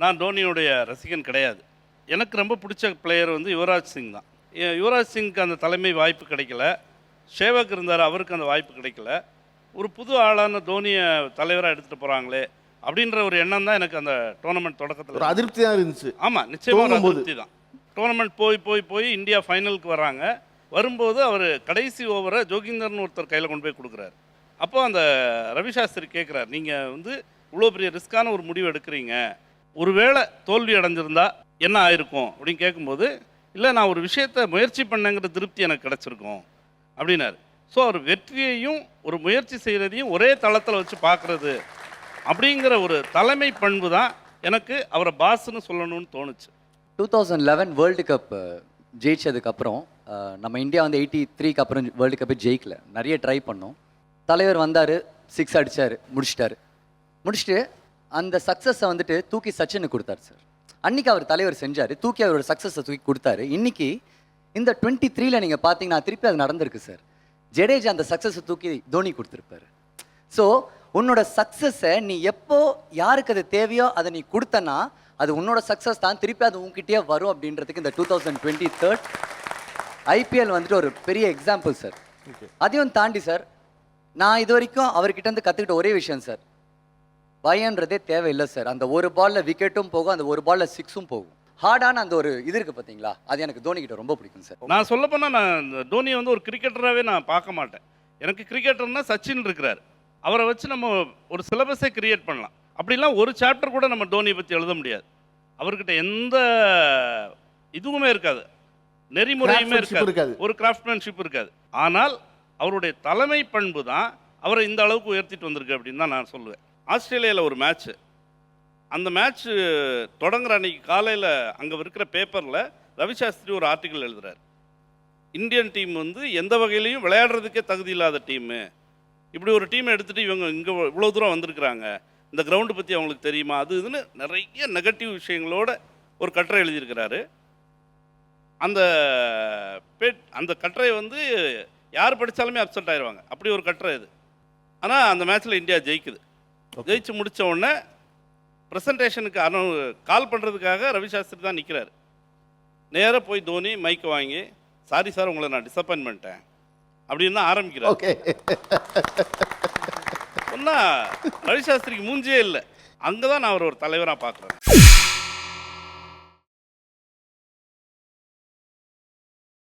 நான் தோனியுடைய ரசிகன் கிடையாது. எனக்கு ரொம்ப பிடிச்ச பிளேயர் வந்து யுவராஜ் சிங் தான். யுவராஜ் சிங்க்கு அந்த தலைமை வாய்ப்பு கிடைக்கல. ஷேவக் இருந்தார் அவருக்கு அந்த வாய்ப்பு கிடைக்கல. ஒரு புது ஆளான தோனியை தலைவராக எடுத்துகிட்டு போகிறாங்களே அப்படின்ற ஒரு எண்ணம் தான் எனக்கு அந்த டோர்னமெண்ட் தொடக்கத்தில் அதிருப்தி தான் இருந்துச்சு. ஆமாம் நிச்சயமாக. அதிருப்தி தான். டோர்னமெண்ட் போய் போய் போய் இந்தியா ஃபைனலுக்கு வராங்க வரும்போது அவர் கடைசி ஓவரை ஜோகிந்தர்னு ஒருத்தர் கையில் கொண்டு போய் கொடுக்குறாரு. அப்போ அந்த ரவி சாஸ்திரி கேட்குறாரு நீங்கள் வந்து இவ்வளோ பெரிய ரிஸ்க்கான ஒரு முடிவு எடுக்கிறீங்க. ஒருவேளை தோல்வி அடைஞ்சிருந்தா என்ன ஆயிருக்கும் அப்படின்னு கேட்கும்போது இல்லை நான் ஒரு விஷயத்தை முயற்சி பண்ணேங்கிற திருப்தி எனக்கு கிடச்சிருக்கும் அப்படின்னாரு. ஸோ அவர் வெற்றியையும் ஒரு முயற்சி செய்கிறதையும் ஒரே தளத்தில் வச்சு பார்க்குறது அப்படிங்கிற ஒரு தலைமை பண்பு தான் எனக்கு அவரை பாஸ்ன்னு சொல்லணும்னு தோணுச்சு. Two thousand eleven world cup ஜெயிச்சதுக்கப்புறம் நம்ம இந்தியா வந்து எயிட்டி த்ரீக்கு அப்புறம் வேர்ல்டு கப்பே ஜெயிக்கல. நிறைய ட்ரை பண்ணோம். தலைவர் வந்தார் சிக்ஸ் அடித்தார் முடிச்சிட்டாரு. முடிச்சுட்டு அந்த சக்ஸஸை வந்துட்டு தூக்கி சச்சினுக்கு கொடுத்தாரு சார் அன்னைக்கு அவர் தலைவர் செஞ்சார். தூக்கி அவரோட சக்ஸஸை தூக்கி கொடுத்தாரு. இன்னைக்கு இந்த டுவெண்ட்டி த்ரீல நீங்கள் பார்த்தீங்கன்னா திருப்பி அது நடந்திருக்கு சார் ஜடேஜா அந்த சக்ஸஸை தூக்கி தோனி கொடுத்துருப்பாரு. ஸோ உன்னோட சக்ஸஸை நீ எப்போ யாருக்கு அது தேவையோ அதை நீ கொடுத்தனா அது உன்னோட சக்ஸஸ் தான். திருப்பி அது உன்கிட்டயே வரும் அப்படின்றதுக்கு இந்த two thousand twenty third IPL வந்துட்டு ஒரு பெரிய எக்ஸாம்பிள் சார் அதையும் தாண்டி சார் நான் இது வரைக்கும் அவர்கிட்ட இருந்து கற்றுக்கிட்ட ஒரே விஷயம் சார் பயன்றதே தேவையில்லை சார் அந்த ஒரு பால்ல விக்கெட்டும் போகும் அந்த ஒரு பால்ல சிக்ஸும் போகும். ஹார்டான அந்த ஒரு இது இருக்கு பார்த்தீங்களா அது எனக்கு தோனி கிட்ட ரொம்ப பிடிக்கும் சார் நான் சொல்ல போனால் நான் இந்த தோனியை வந்து ஒரு கிரிக்கெட்டராகவே நான் பார்க்க மாட்டேன். எனக்கு கிரிக்கெட்டர்னா சச்சின் இருக்கிறார். அவரை வச்சு நம்ம ஒரு சிலபஸே கிரியேட் பண்ணலாம். அப்படிலாம் ஒரு சாப்டர் கூட நம்ம தோனியை பற்றி எழுத முடியாது. அவர்கிட்ட எந்த இதுவுமே இருக்காது. நெறிமுறையுமே இருக்காது. இருக்காது. ஒரு கிராஃப்ட்மேன்ஷிப் இருக்காது. ஆனால் அவருடைய தலைமை பண்பு தான் அவரை இந்த அளவுக்கு உயர்த்திட்டு வந்திருக்கு அப்படின்னு தான் நான் சொல்லுவேன். ஆஸ்திரேலியாவில் ஒரு மேட்ச்சு அந்த மேட்ச்சு தொடங்குற அன்னைக்கு காலையில் அங்கே இருக்கிற பேப்பரில் ரவிசாஸ்திரி ஒரு ஆர்டிக்கல் எழுதுறாரு. இந்தியன் டீம் வந்து எந்த வகையிலையும் விளையாடுறதுக்கே தகுதி இல்லாத டீமு இப்படி ஒரு டீமை எடுத்துகிட்டு இவங்க இங்கே இவ்வளோ தூரம் வந்திருக்கிறாங்க. இந்த கிரவுண்டு பற்றி அவங்களுக்கு தெரியுமா? அது இதுன்னு நிறைய நெகட்டிவ் விஷயங்களோட ஒரு கட்டுரை எழுதியிருக்கிறாரு. அந்த பேட் அந்த கட்டுரை வந்து யார் படித்தாலுமே அப்செட் ஆயிடுவாங்க அப்படி ஒரு கட்டுரை இது. ஆனால் அந்த மேட்ச்சில் இந்தியா ஜெயிக்குது. ஜெயிச்சு முடிச்ச உடனே ப்ரெசன்டேஷனுக்கு அனு கால் பண்ணுறதுக்காக ரவி சாஸ்திரி தான் நிற்கிறாரு நேராக போய் தோனி மைக்கை வாங்கி சாரி சார் உங்களை நான் டிசப்பாயின்ட் பண்ணிட்டேன். அப்படின்னு தான் ஆரம்பிக்கிறார். ஓகே சொன்னா ரவி சாஸ்திரிக்கு மூஞ்சியே இல்லை. அங்கே தான் நான் அவர் ஒரு தலைவராக பார்க்குறேன்.